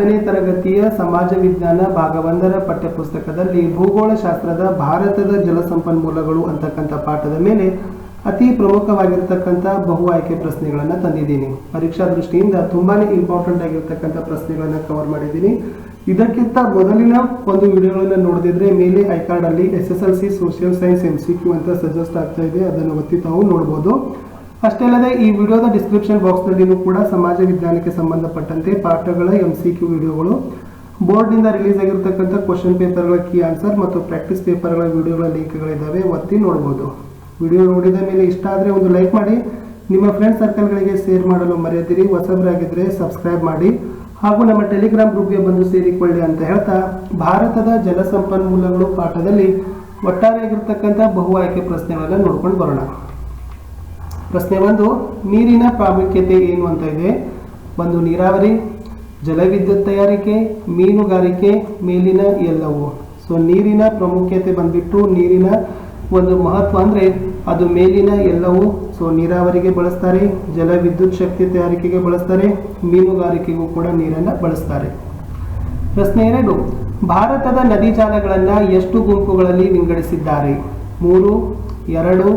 ಹತ್ತನೇ ತರಗತಿಯ ಸಮಾಜ ವಿಜ್ಞಾನ ಭಾಗ ಒಂದರ ಪಠ್ಯಪುಸ್ತಕದಲ್ಲಿ ಭೂಗೋಳಶಾಸ್ತ್ರದ ಭಾರತದ ಜಲಸಂಪನ್ಮೂಲಗಳು ಅಂತಕ್ಕಂಥ ಪಾಠದ ಮೇಲೆ ಅತಿ ಪ್ರಮುಖವಾಗಿರ್ತಕ್ಕಂಥ ಬಹು ಆಯ್ಕೆ ಪ್ರಶ್ನೆಗಳನ್ನು ತಂದಿದ್ದೀನಿ. ಪರೀಕ್ಷಾ ದೃಷ್ಟಿಯಿಂದ ತುಂಬಾನೇ ಇಂಪಾರ್ಟೆಂಟ್ ಆಗಿರ್ತಕ್ಕಂಥ ಪ್ರಶ್ನೆಗಳನ್ನು ಕವರ್ ಮಾಡಿದ್ದೀನಿ. ಇದಕ್ಕಿಂತ ಮೊದಲಿನ ಒಂದು ವಿಡಿಯೋಗಳನ್ನು ನೋಡಿದ್ರೆ ಮೇಲೆ ಐಕಾರ್ಡ್ ಅಲ್ಲಿ S S L C social science M C Q ಅಂತ ಸಜೆಸ್ಟ್ ಆಗ್ತಾ ಇದೆ. ಅದನ್ನು ಒತ್ತಿ ತಾವು ನೋಡ್ಬೋದು. ಅಷ್ಟೇ ಅಲ್ಲದೆ ಈ ವಿಡಿಯೋದ ಡಿಸ್ಕ್ರಿಪ್ಷನ್ ಬಾಕ್ಸ್ನಲ್ಲಿಯೂ ಕೂಡ ಸಮಾಜ ವಿಜ್ಞಾನಕ್ಕೆ ಸಂಬಂಧಪಟ್ಟಂತೆ ಪಾಠಗಳ ಎಂ ಸಿ ಕ್ಯೂ ವಿಡಿಯೋಗಳು. ಬೋರ್ಡ್ನಿಂದ ರಿಲೀಸ್ ಆಗಿರತಕ್ಕಂಥ ಕ್ವಶನ್ ಪೇಪರ್ಗಳ ಕೀ ಆನ್ಸರ್ ಮತ್ತು ಪ್ರಾಕ್ಟೀಸ್ ಪೇಪರ್ಗಳ ವಿಡಿಯೋಗಳ ಲಿಂಕ್ಗಳಿದ್ದಾವೆ, ಒತ್ತಿ ನೋಡ್ಬೋದು. ವಿಡಿಯೋ ನೋಡಿದ ಮೇಲೆ ಇಷ್ಟ ಆದರೆ ಒಂದು ಲೈಕ್ ಮಾಡಿ, ನಿಮ್ಮ ಫ್ರೆಂಡ್ ಸರ್ಕಲ್ಗಳಿಗೆ ಶೇರ್ ಮಾಡಲು ಮರೆಯದಿರಿ ಹೊಸಬರಾಗಿದ್ದರೆ ಸಬ್ಸ್ಕ್ರೈಬ್ ಮಾಡಿ, ಹಾಗೂ ನಮ್ಮ ಟೆಲಿಗ್ರಾಮ್ ಗ್ರೂಪ್ಗೆ ಬಂದು ಸೇರಿಕೊಳ್ಳಿ ಅಂತ ಹೇಳ್ತಾ, ಭಾರತದ ಜಲಸಂಪನ್ಮೂಲಗಳು ಪಾಠದಲ್ಲಿ ಒಟ್ಟಾರೆಯಾಗಿರ್ತಕ್ಕಂಥ ಬಹು ಆಯ್ಕೆ ಪ್ರಶ್ನೆಗಳನ್ನು ನೋಡ್ಕೊಂಡು ಬರೋಣ. ಪ್ರಶ್ನೆ ಒಂದು, ನೀರಿನ ಪ್ರಾಮುಖ್ಯತೆ ಏನು ಅಂತ ಇದೆ? ಒಂದು, ನೀರಾವರಿ, ಜಲವಿದ್ಯುತ್ ತಯಾರಿಕೆ, ಮೀನುಗಾರಿಕೆ, ಮೇಲಿನ ಎಲ್ಲವೂ. ಸೊ ನೀರಿನ ಪ್ರಾಮುಖ್ಯತೆ ಬಂದ್ಬಿಟ್ಟು ನೀರಿನ ಒಂದು ಮಹತ್ವ ಅಂದರೆ ಅದು ಮೇಲಿನ ಎಲ್ಲವೂ. ಸೊ ನೀರಾವರಿಗೆ ಬಳಸ್ತಾರೆ, ಜಲವಿದ್ಯುತ್ ಶಕ್ತಿ ತಯಾರಿಕೆಗೆ ಬಳಸ್ತಾರೆ, ಮೀನುಗಾರಿಕೆಗೂ ಕೂಡ ನೀರನ್ನು ಬಳಸ್ತಾರೆ. ಪ್ರಶ್ನೆ ಎರಡು, ಭಾರತದ ನದಿ ಜಾಲಗಳನ್ನು ಎಷ್ಟು ಗುಂಪುಗಳಲ್ಲಿ ವಿಂಗಡಿಸಿದ್ದಾರೆ? ಮೂರು, ಎರಡು,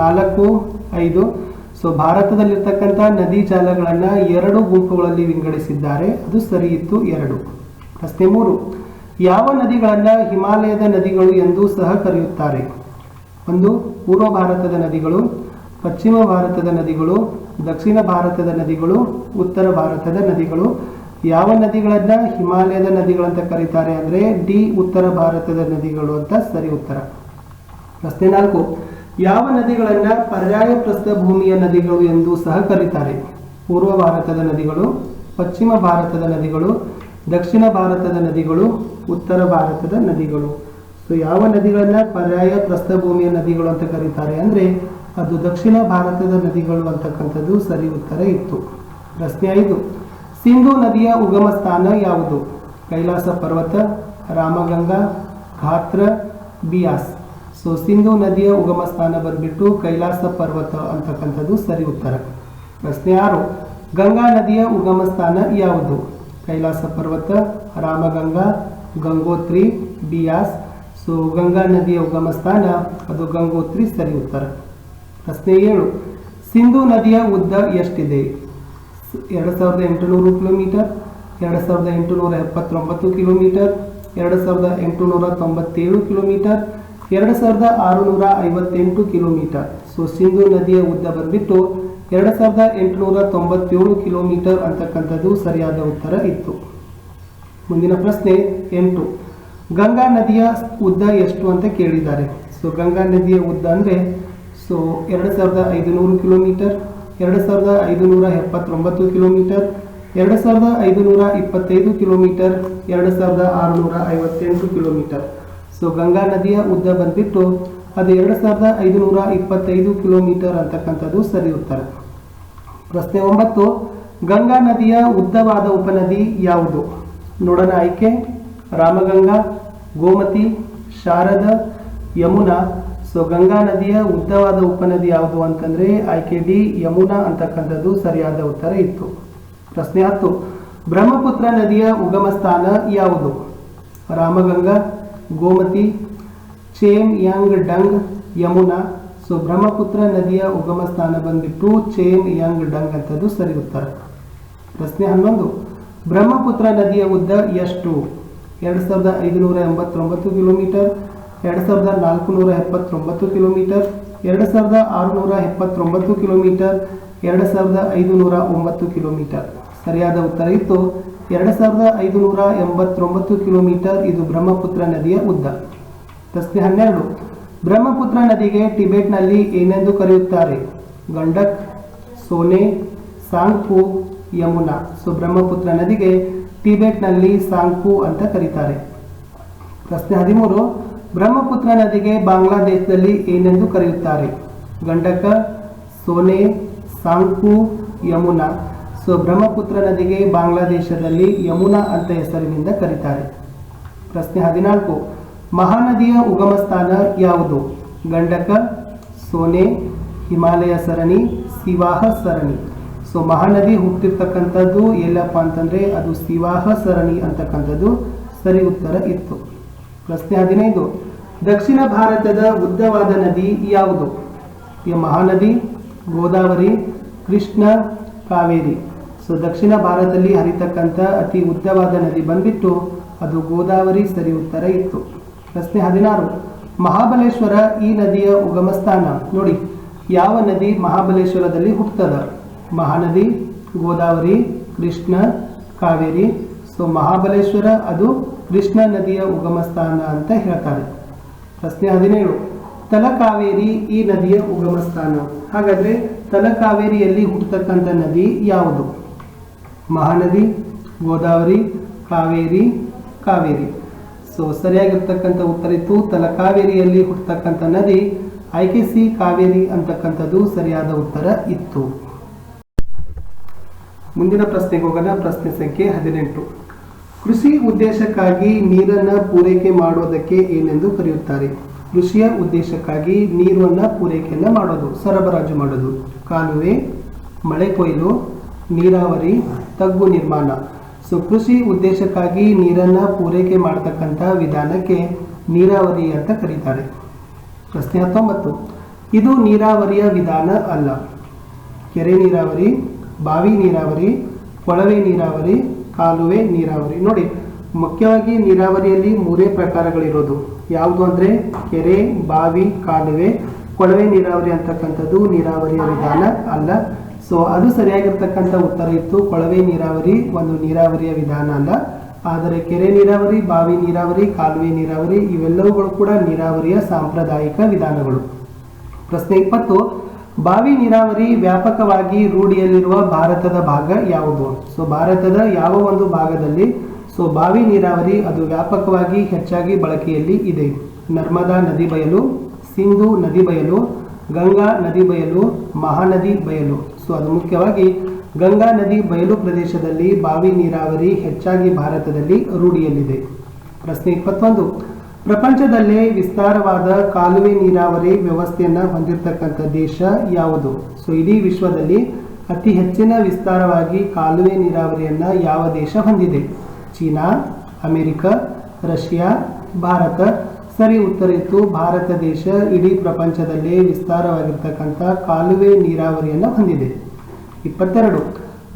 ನಾಲ್ಕು ಐದು. ಸೊ ಭಾರತದಲ್ಲಿರ್ತಕ್ಕಂಥ ನದಿ ಜಾಲಗಳನ್ನು ಎರಡು ಗುಂಪುಗಳಲ್ಲಿ ವಿಂಗಡಿಸಿದ್ದಾರೆ. ಅದು ಸರಿ ಇತ್ತು ಎರಡು. ಪ್ರಶ್ನೆ ಮೂರು. ಯಾವ ನದಿಗಳನ್ನು ಹಿಮಾಲಯದ ನದಿಗಳು ಎಂದು ಸಹ ಕರೆಯುತ್ತಾರೆ? ಒಂದು, ಪೂರ್ವ ಭಾರತದ ನದಿಗಳು, ಪಶ್ಚಿಮ ಭಾರತದ ನದಿಗಳು, ದಕ್ಷಿಣ ಭಾರತದ ನದಿಗಳು, ಉತ್ತರ ಭಾರತದ ನದಿಗಳು. ಯಾವ ನದಿಗಳನ್ನ ಹಿಮಾಲಯದ ನದಿಗಳಂತ ಕರೀತಾರೆ ಅಂದ್ರೆ ಡಿ ಉತ್ತರ ಭಾರತದ ನದಿಗಳು ಅಂತ ಸರಿ ಉತ್ತರ. ಪ್ರಶ್ನೆ ನಾಲ್ಕು. ಯಾವ ನದಿಗಳನ್ನ ಪರ್ಯಾಯ ಪ್ರಸ್ಥಭೂಮಿಯ ನದಿಗಳು ಎಂದು ಸಹ ಕರೀತಾರೆ. ಪೂರ್ವ ಭಾರತದ ನದಿಗಳು, ಪಶ್ಚಿಮ ಭಾರತದ ನದಿಗಳು, ದಕ್ಷಿಣ ಭಾರತದ ನದಿಗಳು, ಉತ್ತರ ಭಾರತದ ನದಿಗಳು. ಸೊ ಯಾವ ನದಿಗಳನ್ನ ಪರ್ಯಾಯ ಪ್ರಸ್ಥಭೂಮಿಯ ನದಿಗಳು ಅಂತ ಕರೀತಾರೆ ಅಂದ್ರೆ ಅದು ದಕ್ಷಿಣ ಭಾರತದ ನದಿಗಳು ಅಂತಕ್ಕಂಥದ್ದು ಸರಿ ಉತ್ತರ ಇತ್ತು. ಪ್ರಶ್ನೆ ಐದು, ಸಿಂಧು ನದಿಯ ಉಗಮ ಸ್ಥಾನ ಯಾವುದು? ಕೈಲಾಸ ಪರ್ವತ, ರಾಮಗಂಗಾ ಘಾತ್ರ ಬಿಯಾಸ್. ಸೊ ಸಿಂಧು ನದಿಯ ಉಗಮ ಸ್ಥಾನ ಬಂದ್ಬಿಟ್ಟು ಕೈಲಾಸ ಪರ್ವತ ಅಂತಕ್ಕಂಥದ್ದು ಸರಿ ಉತ್ತರ. ಪ್ರಶ್ನೆ ಆರು, ಗಂಗಾ ನದಿಯ ಉಗಮ ಸ್ಥಾನ ಯಾವುದು? ಕೈಲಾಸ ಪರ್ವತ, ರಾಮಗಂಗಾ, ಗಂಗೋತ್ರಿ, ಬಿಯಾಸ್. ಸೊ ಗಂಗಾ ನದಿಯ ಉಗಮ ಸ್ಥಾನ, ಅದು ಗಂಗೋತ್ರಿ ಸರಿ ಉತ್ತರ. ಪ್ರಶ್ನೆ ಏಳು, ಸಿಂಧು ನದಿಯ ಉದ್ದ ಎಷ್ಟಿದೆ? ಎರಡು ಸಾವಿರದ ಎಂಟುನೂರು ಕಿಲೋಮೀಟರ್, ಎರಡು ಸಾವಿರದ ಎಂಟುನೂರ ಎಪ್ಪತ್ತೊಂಬತ್ತು ಕಿಲೋಮೀಟರ್, ಎರಡು ಸಾವಿರದ ಎಂಟುನೂರ ತೊಂಬತ್ತೇಳು ಕಿಲೋಮೀಟರ್ ಎರಡು ಸಾವಿರದ ಆರುನೂರ ಐವತ್ತೆಂಟು ಕಿಲೋಮೀಟರ್. ಸೊ ಸಿಂಧು ನದಿಯ ಉದ್ದ ಬಂದ್ಬಿಟ್ಟು ಎರಡು ಸಾವಿರದ ಎಂಟುನೂರ ತೊಂಬತ್ತೇಳು ಕಿಲೋಮೀಟರ್ ಅಂತಕ್ಕಂಥದ್ದು ಸರಿಯಾದ ಉತ್ತರ ಇತ್ತು. ಮುಂದಿನ ಪ್ರಶ್ನೆ ಎಂಟು. ಗಂಗಾ ನದಿಯ ಉದ್ದ ಎಷ್ಟು ಅಂತ ಕೇಳಿದ್ದಾರೆ. ಸೊ ಗಂಗಾ ನದಿಯ ಉದ್ದ ಅಂದರೆ ಸೊ ಎರಡು ಸಾವಿರದ ಐದುನೂರು ಕಿಲೋಮೀಟರ್, ಎರಡು ಸಾವಿರದ ಐದುನೂರ ಎಪ್ಪತ್ತೊಂಬತ್ತು ಕಿಲೋಮೀಟರ್, ಎರಡು ಸಾವಿರದ ಐದುನೂರ ಇಪ್ಪತ್ತೈದು ಕಿಲೋಮೀಟರ್, ಎರಡು ಸಾವಿರದ ಆರುನೂರ ಐವತ್ತೆಂಟು ಕಿಲೋಮೀಟರ್. ಸೊ ಗಂಗಾ ನದಿಯ ಉದ್ದ ಬಂದ್ಬಿಟ್ಟು ಅದು ಎರಡು ಸಾವಿರದ ಐದುನೂರ ಇಪ್ಪತ್ತೈದು ಕಿಲೋಮೀಟರ್ ಅಂತಕ್ಕಂಥದ್ದು ಸರಿ ಉತ್ತರ. ಪ್ರಶ್ನೆ ಒಂಬತ್ತು, ಗಂಗಾ ನದಿಯ ಉದ್ದವಾದ ಉಪನದಿ ಯಾವುದು? ನೋಡೋಣ ಆಯ್ಕೆ, ರಾಮಗಂಗಾ, ಗೋಮತಿ, ಶಾರದ, ಯಮುನಾ. ಸೊ ಗಂಗಾ ನದಿಯ ಉದ್ದವಾದ ಉಪನದಿ ಯಾವುದು ಅಂತಂದ್ರೆ ಆಯ್ಕೆ ಡಿ, ಯಮುನಾ ಅಂತಕ್ಕಂಥದ್ದು ಸರಿಯಾದ ಉತ್ತರ ಇತ್ತು. ಪ್ರಶ್ನೆ ಹತ್ತು, ಬ್ರಹ್ಮಪುತ್ರ ನದಿಯ ಉಗಮ ಸ್ಥಾನ ಯಾವುದು? Ramganga Gomti, Chemayungdung Yamuna, so Brahmaputra ನದಿಯ ಉಗಮ ಸ್ಥಾನ ಬಂದ್ಬಿಟ್ಟು ಚೇಮ್ ಯಾಂಗ್ ಡಂಗ್ ಅಂತದ್ದು ಸರಿ ಉತ್ತರ. ಪ್ರಶ್ನೆ ಹನ್ನೊಂದು. ಬ್ರಹ್ಮಪುತ್ರ ನದಿಯ ಉದ್ದ ಎಷ್ಟು? ಎರಡು ಸಾವಿರದ ಐದುನೂರ ಎಂಬತ್ತೊಂಬತ್ತು ಕಿಲೋಮೀಟರ್, ಎರಡು ಸಾವಿರದ ನಾಲ್ಕುನೂರ ಎಪ್ಪತ್ತೊಂಬತ್ತು ಕಿಲೋಮೀಟರ್, ಎರಡು ಸಾವಿರದ ಆರುನೂರ ಎಪ್ಪತ್ತೊಂಬತ್ತು ಕಿಲೋಮೀಟರ್, ಎರಡು ಸಾವಿರದ ಐದುನೂರ ಒಂಬತ್ತು ಕಿಲೋಮೀಟರ್. ಸರಿಯಾದ ಉತ್ತರ ಇತ್ತು. ಎರಡು ಸಾವಿರದ ಐದುನೂರ ಎಂಬತ್ತೊಂಬತ್ತು ಕಿಲೋಮೀಟರ್ ಇದು ಬ್ರಹ್ಮಪುತ್ರ ನದಿಯ ಉದ್ದ. ಪ್ರಶ್ನೆ ಹನ್ನೆರಡು. ಬ್ರಹ್ಮಪುತ್ರ ನದಿಗೆ ಟಿಬೆಟ್ನಲ್ಲಿ ಏನೆಂದು ಕರೆಯುತ್ತಾರೆ? ಗಂಡಕ್, ಸೋನೆ, ಸಾಂಗ್ಪು, ಯಮುನಾ. ಸೊ, ಬ್ರಹ್ಮಪುತ್ರ ನದಿಗೆ ಟಿಬೆಟ್ನಲ್ಲಿ ಸಾಂಗ್ಪು ಅಂತ ಕರೀತಾರೆ. ಪ್ರಶ್ನೆ ಹದಿಮೂರು. ಬ್ರಹ್ಮಪುತ್ರ ನದಿಗೆ ಬಾಂಗ್ಲಾದೇಶದಲ್ಲಿ ಏನೆಂದು ಕರೆಯುತ್ತಾರೆ? ಗಂಡಕ, ಸೋನೆ, ಸಾಂಗ್ಪು, ಯಮುನಾ. ಸೊ ಬ್ರಹ್ಮಪುತ್ರ ನದಿಗೆ ಬಾಂಗ್ಲಾದೇಶದಲ್ಲಿ ಯಮುನಾ ಅಂತ ಹೆಸರಿನಿಂದ ಕರೀತಾರೆ. ಪ್ರಶ್ನೆ ಹದಿನಾಲ್ಕು. ಮಹಾನದಿಯ ಉಗಮ ಸ್ಥಾನ ಯಾವುದು? ಗಂಡಕ, ಸೋನೆ, ಹಿಮಾಲಯ ಸರಣಿ, ಸಿವಾಹ ಸರಣಿ. ಸೊ, ಮಹಾನದಿ ಹುಟ್ಟಿರ್ತಕ್ಕಂಥದ್ದು ಎಲ್ಲಪ್ಪ ಅಂತಂದ್ರೆ ಅದು ಸಿವಾಹ ಸರಣಿ ಅಂತಕ್ಕಂಥದ್ದು ಸರಿ ಉತ್ತರ ಇತ್ತು. ಪ್ರಶ್ನೆ ಹದಿನೈದು. ದಕ್ಷಿಣ ಭಾರತದ ಉದ್ದವಾದ ನದಿ ಯಾವುದು? ಮಹಾನದಿ, ಗೋದಾವರಿ, ಕೃಷ್ಣ, ಕಾವೇರಿ. ಸೊ ದಕ್ಷಿಣ ಭಾರತದಲ್ಲಿ ಹರಿತಕ್ಕಂಥ ಅತಿ ಉದ್ದವಾದ ನದಿ ಬಂದ್ಬಿಟ್ಟು ಅದು ಗೋದಾವರಿ ಸರಿ ಉತ್ತರ ಇತ್ತು. ಪ್ರಶ್ನೆ ಹದಿನಾರು. ಮಹಾಬಲೇಶ್ವರ ಈ ನದಿಯ ಉಗಮ ಸ್ಥಾನ ನೋಡಿ, ಯಾವ ನದಿ ಮಹಾಬಲೇಶ್ವರದಲ್ಲಿ ಹುಟ್ಟದ ಮಹಾನದಿ, ಗೋದಾವರಿ, ಕೃಷ್ಣ, ಕಾವೇರಿ. ಸೊ ಮಹಾಬಲೇಶ್ವರ ಅದು ಕೃಷ್ಣ ನದಿಯ ಉಗಮ ಸ್ಥಾನ ಅಂತ ಹೇಳ್ತಾರೆ. ಪ್ರಶ್ನೆ ಹದಿನೇಳು. ತಲಕಾವೇರಿ ಈ ನದಿಯ ಉಗಮ ಸ್ಥಾನ ಹಾಗಾದ್ರೆ ತಲಕಾವೇರಿಯಲ್ಲಿ ಹುಟ್ಟತಕ್ಕಂಥ ನದಿ ಯಾವುದು? ಮಹಾನದಿ, ಗೋದಾವರಿ, ಕಾವೇರಿ ಕಾವೇರಿ. ಸೊ ಸರಿಯಾಗಿರ್ತಕ್ಕಂಥ ಉತ್ತರ ಇತ್ತು. ತಲಕಾವೇರಿಯಲ್ಲಿ ಹುಟ್ಟತಕ್ಕಂಥ ನದಿ ಆಯ್ಕೆ ಸಿ ಕಾವೇರಿ ಅಂತಕ್ಕಂಥದ್ದು ಸರಿಯಾದ ಉತ್ತರ ಇತ್ತು. ಮುಂದಿನ ಪ್ರಶ್ನೆಗೆ ಹೋಗೋಣ. ಪ್ರಶ್ನೆ ಸಂಖ್ಯೆ ಹದಿನೆಂಟು. ಕೃಷಿ ಉದ್ದೇಶಕ್ಕಾಗಿ ನೀರನ್ನು ಪೂರೈಕೆ ಮಾಡೋದಕ್ಕೆ ಏನೆಂದು ಕರೆಯುತ್ತಾರೆ? ಕೃಷಿಯ ಉದ್ದೇಶಕ್ಕಾಗಿ ನೀರನ್ನು ಪೂರೈಕೆಯನ್ನು ಮಾಡೋದು, ಸರಬರಾಜು ಮಾಡೋದು. ಕಾಲುವೆ, ಮಳೆ ಕೊಯ್ಲು ನೀರಾವರಿ, ತಗ್ಗು ನಿರ್ಮಾಣ. ಸೊ ಕೃಷಿ ಉದ್ದೇಶಕ್ಕಾಗಿ ನೀರನ್ನು ಪೂರೈಕೆ ಮಾಡತಕ್ಕಂಥ ವಿಧಾನಕ್ಕೆ ನೀರಾವರಿ ಅಂತ ಕರೀತಾರೆ. ಪ್ರಶ್ನೆ ಹತ್ತೊಂಬತ್ತು. ಇದು ನೀರಾವರಿಯ ವಿಧಾನ ಅಲ್ಲ. ಕೆರೆ ನೀರಾವರಿ, ಬಾವಿ ನೀರಾವರಿ, ಕೊಳವೆ ನೀರಾವರಿ, ಕಾಲುವೆ ನೀರಾವರಿ. ನೋಡಿ, ಮುಖ್ಯವಾಗಿ ನೀರಾವರಿಯಲ್ಲಿ ಮೂರೇ ಪ್ರಕಾರಗಳಿರೋದು. ಯಾವುದು ಅಂದರೆ ಕೆರೆ, ಬಾವಿ, ಕಾಲುವೆ. ಕೊಳವೆ ನೀರಾವರಿ ಅಂತಕ್ಕಂಥದ್ದು ನೀರಾವರಿಯ ವಿಧಾನ ಅಲ್ಲ. ಸೊ ಅದು ಸರಿಯಾಗಿರ್ತಕ್ಕಂಥ ಉತ್ತರ ಇತ್ತು. ಕೊಳವೆ ನೀರಾವರಿ ಒಂದು ನೀರಾವರಿಯ ವಿಧಾನ ಅಲ್ಲ. ಆದರೆ ಕೆರೆ ನೀರಾವರಿ, ಬಾವಿ ನೀರಾವರಿ, ಕಾಲುವೆ ನೀರಾವರಿ ಇವೆಲ್ಲವುಗಳು ಕೂಡ ನೀರಾವರಿಯ ಸಾಂಪ್ರದಾಯಿಕ ವಿಧಾನಗಳು. ಪ್ರಶ್ನೆ ಇಪ್ಪತ್ತು. ಬಾವಿ ನೀರಾವರಿ ವ್ಯಾಪಕವಾಗಿ ರೂಢಿಯಲ್ಲಿರುವ ಭಾರತದ ಭಾಗ ಯಾವುದು? ಸೊ ಭಾರತದ ಯಾವ ಒಂದು ಭಾಗದಲ್ಲಿ? ಸೊ ಬಾವಿ ನೀರಾವರಿ ಅದು ವ್ಯಾಪಕವಾಗಿ ಹೆಚ್ಚಾಗಿ ಬಳಕೆಯಲ್ಲಿ ಇದೆ. ನರ್ಮದಾ ನದಿ ಬಯಲು, ಸಿಂಧು ನದಿ ಬಯಲು, ಗಂಗಾ ನದಿ ಬಯಲು, ಮಹಾನದಿ ಬಯಲು. ಸೊ ಅದು ಮುಖ್ಯವಾಗಿ ಗಂಗಾ ನದಿ ಬಯಲು ಪ್ರದೇಶದಲ್ಲಿ ಬಾವಿ ನೀರಾವರಿ ಹೆಚ್ಚಾಗಿ ಭಾರತದಲ್ಲಿ ರೂಢಿಯಲ್ಲಿದೆ. ಪ್ರಶ್ನೆ ಇಪ್ಪತ್ತೊಂದು. ಪ್ರಪಂಚದಲ್ಲೇ ವಿಸ್ತಾರವಾದ ಕಾಲುವೆ ನೀರಾವರಿ ವ್ಯವಸ್ಥೆಯನ್ನು ಹೊಂದಿರತಕ್ಕಂಥ ದೇಶ ಯಾವುದು? ಸೊ, ಇಡೀ ವಿಶ್ವದಲ್ಲಿ ಅತಿ ಹೆಚ್ಚಿನ ವಿಸ್ತಾರವಾಗಿ ಕಾಲುವೆ ನೀರಾವರಿಯನ್ನು ಯಾವ ದೇಶ ಹೊಂದಿದೆ? ಚೀನಾ, ಅಮೆರಿಕ, ರಷ್ಯಾ, ಭಾರತ ಸರಿ ಉತ್ತರ ಇತ್ತು ಭಾರತ ದೇಶ ಇಡೀ ಪ್ರಪಂಚದಲ್ಲಿ ವಿಸ್ತಾರವಾಗಿರ್ತಕ್ಕಂಥ ಕಾಲುವೆ ನೀರಾವರಿಯನ್ನು ಹೊಂದಿದೆ. ಇಪ್ಪತ್ತೆರಡು,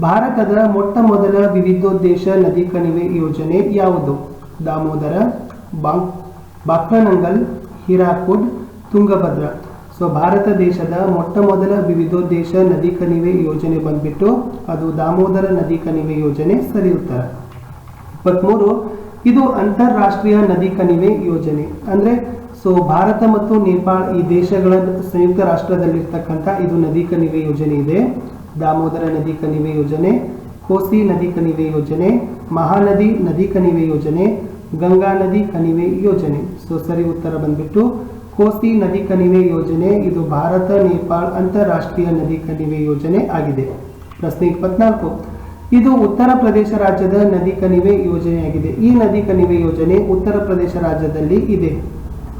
ಭಾರತದ ಮೊಟ್ಟ ಮೊದಲ ವಿವಿಧೋದ್ದೇಶ ನದಿ ಕಣಿವೆ ಯೋಜನೆ ಯಾವುದು? ದಾಮೋದರ ಬಾಂಕ್ ಬಾಕ್ರನಂಗಲ್, ಹಿರಾಕುಡ್, ತುಂಗಭದ್ರ. ಸೊ, ಭಾರತ ದೇಶದ ಮೊಟ್ಟ ಮೊದಲ ವಿವಿಧೋದ್ದೇಶ ನದಿ ಕಣಿವೆ ಯೋಜನೆ ಬಂದ್ಬಿಟ್ಟು ಅದು ದಾಮೋದರ ನದಿ ಕಣಿವೆ ಯೋಜನೆ ಸರಿ ಉತ್ತರ. ಇಪ್ಪತ್ಮೂರು ಇದು ಅಂತಾರಾಷ್ಟ್ರೀಯ ನದಿ ಕಣಿವೆ ಯೋಜನೆ. ಅಂದ್ರೆ ಸೊ ಭಾರತ ಮತ್ತು ನೇಪಾಳ ಈ ದೇಶಗಳ ಸಂಯುಕ್ತ ರಾಷ್ಟ್ರದಲ್ಲಿರ್ತಕ್ಕಂಥ ಇದು ನದಿ ಕಣಿವೆ ಯೋಜನೆ ಇದೆ. ದಾಮೋದರ ನದಿ ಕಣಿವೆ ಯೋಜನೆ, ಕೋಸಿ ನದಿ ಕಣಿವೆ ಯೋಜನೆ, ಮಹಾನದಿ ನದಿ ಕಣಿವೆ ಯೋಜನೆ, ಗಂಗಾ ನದಿ ಕಣಿವೆ ಯೋಜನೆ. ಸೊ ಸರಿ ಉತ್ತರ ಬಂದ್ಬಿಟ್ಟು, ಕೋಸಿ ನದಿ ಕಣಿವೆ ಯೋಜನೆ ಇದು ಭಾರತ, ನೇಪಾಳ ಅಂತಾರಾಷ್ಟ್ರೀಯ ನದಿ ಕಣಿವೆ ಯೋಜನೆ ಆಗಿದೆ. ಪ್ರಶ್ನೆ ಇಪ್ಪತ್ನಾಲ್ಕು. ಇದು ಉತ್ತರ ಪ್ರದೇಶ ರಾಜ್ಯದ ನದಿ ಕಣಿವೆ ಯೋಜನೆಯಾಗಿದೆ. ಈ ನದಿ ಕಣಿವೆ ಯೋಜನೆ ಉತ್ತರ ಪ್ರದೇಶ ರಾಜ್ಯದಲ್ಲಿ ಇದೆ.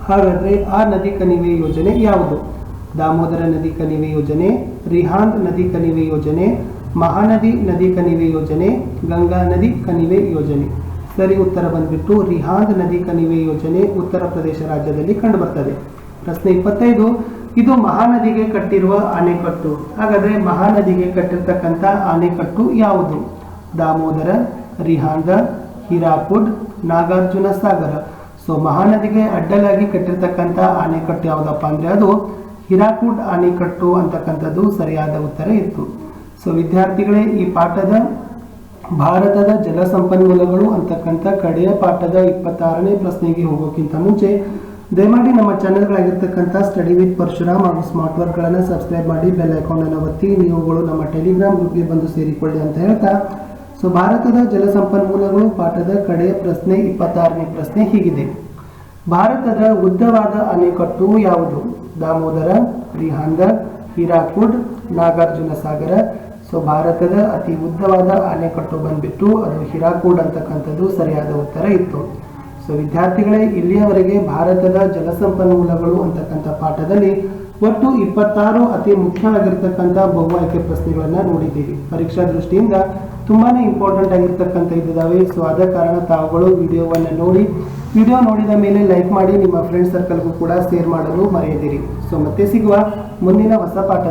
ಹಾಗಾದರೆ ಆ ನದಿ ಕಣಿವೆ ಯೋಜನೆ ಯಾವುದು? ದಾಮೋದರ ನದಿ ಕಣಿವೆ ಯೋಜನೆ ರಿಹಾಂದ್ ನದಿ ಕಣಿವೆ ಯೋಜನೆ, ಮಹಾನದಿ ನದಿ ಕಣಿವೆ ಯೋಜನೆ, ಗಂಗಾ ನದಿ ಕಣಿವೆ ಯೋಜನೆ. ಸರಿ, ಉತ್ತರ ಬಂದ್ಬಿಟ್ಟು ರಿಹಾಂದ್ ನದಿ ಕಣಿವೆ ಯೋಜನೆ ಉತ್ತರ ಪ್ರದೇಶ ರಾಜ್ಯದಲ್ಲಿ ಕಂಡುಬರ್ತದೆ. ಪ್ರಶ್ನೆ ಇಪ್ಪತ್ತೈದು ಇದು ಮಹಾನದಿಗೆ ಕಟ್ಟಿರುವ ಅಣೆಕಟ್ಟು ಹಾಗಾದ್ರೆ ಮಹಾನದಿಗೆ ಕಟ್ಟಿರ್ತಕ್ಕಂಥ ಅಣೆಕಟ್ಟು ಯಾವುದು? ದಾಮೋದರ, ರಿಹಾಂದ, ಹಿರಾಕುಡ್, ನಾಗಾರ್ಜುನ ಸಾಗರ. ಸೊ ಮಹಾನದಿಗೆ ಅಡ್ಡಲಾಗಿ ಕಟ್ಟಿರ್ತಕ್ಕಂಥ ಅಣೆಕಟ್ಟು ಯಾವುದಪ್ಪ ಅಂದ್ರೆ ಅದು ಹಿರಾಕುಡ್ ಅಣೆಕಟ್ಟು ಅಂತಕ್ಕಂಥದ್ದು ಸರಿಯಾದ ಉತ್ತರ ಇತ್ತು. ಸೊ ವಿದ್ಯಾರ್ಥಿಗಳೇ, ಈ ಪಾಠದ ಭಾರತದ ಜಲ ಸಂಪನ್ಮೂಲಗಳು ಅಂತಕ್ಕಂಥ ಕಡೆಯ ಪಾಠದ ಇಪ್ಪತ್ತಾರನೇ ಪ್ರಶ್ನೆಗೆ ಹೋಗೋಕ್ಕಿಂತ ಮುಂಚೆ ದಯಮಾಡಿ ನಮ್ಮ ಚಾನೆಲ್ಗಳಾಗಿರ್ತಕ್ಕಂಥ ಸ್ಟಡಿ ವಿತ್ ಪರಶುರಾಮ್ ಹಾಗೂ ಸ್ಮಾರ್ಟ್ ವರ್ಕ್ಗಳನ್ನು ಸಬ್ಸ್ಕ್ರೈಬ್ ಮಾಡಿ ಬೆಲ್ ಅಕೌಂಟನ್ನು ಒತ್ತಿ, ನೀವುಗಳು ನಮ್ಮ ಟೆಲಿಗ್ರಾಮ್ ಗ್ರೂಪ್ಗೆ ಬಂದು ಸೇರಿಕೊಳ್ಳಿ ಅಂತ ಹೇಳ್ತಾ, ಸೊ ಭಾರತದ ಜಲಸಂಪನ್ಮೂಲಗಳು, ಪಾಠದ ಕಡೆಯ ಪ್ರಶ್ನೆ ಇಪ್ಪತ್ತಾರನೇ ಪ್ರಶ್ನೆ ಹೀಗಿದೆ. ಭಾರತದ ಉದ್ದವಾದ ಅಣೆಕಟ್ಟು ಯಾವುದು? ದಾಮೋದರ ರಿಹಾಂದ ಹಿರಾಕುಡ್, ನಾಗಾರ್ಜುನ ಸಾಗರ. ಸೊ ಭಾರತದ ಅತಿ ಉದ್ದವಾದ ಅಣೆಕಟ್ಟು ಬಂದ್ಬಿಟ್ಟು ಅದು ಹಿರಾಕೂಡ್ ಅಂತಕ್ಕಂಥದ್ದು ಸರಿಯಾದ ಉತ್ತರ ಇತ್ತು. ಸೊ ವಿದ್ಯಾರ್ಥಿಗಳೇ, ಇಲ್ಲಿಯವರೆಗೆ ಭಾರತದ ಜಲಸಂಪನ್ಮೂಲಗಳು ಅಂತಕ್ಕಂಥ ಪಾಠದಲ್ಲಿ ಒಟ್ಟು ಇಪ್ಪತ್ತಾರು ಅತಿ ಮುಖ್ಯವಾಗಿರ್ತಕ್ಕಂಥ ಬಹು ಆಯ್ಕೆ ಪ್ರಶ್ನೆಗಳನ್ನ ನೋಡಿದ್ದೀವಿ. ಪರೀಕ್ಷಾ ದೃಷ್ಟಿಯಿಂದ ತುಂಬಾನೇ ಇಂಪಾರ್ಟೆಂಟ್ ಆಗಿರ್ತಕ್ಕಂಥ ಇದ್ದಾವೆ ಸೊ ಆದ ಕಾರಣ ತಾವುಗಳು ವಿಡಿಯೋವನ್ನು ನೋಡಿ, ವಿಡಿಯೋ ನೋಡಿದ ಮೇಲೆ ಲೈಕ್ ಮಾಡಿ ನಿಮ್ಮ ಫ್ರೆಂಡ್ ಸರ್ಕಲ್ಗೂ ಕೂಡ ಶೇರ್ ಮಾಡಲು ಮರೆಯದಿರಿ. ಸೊ ಮತ್ತೆ ಸಿಗುವ ಮುಂದಿನ ಹೊಸ ಪಾಠ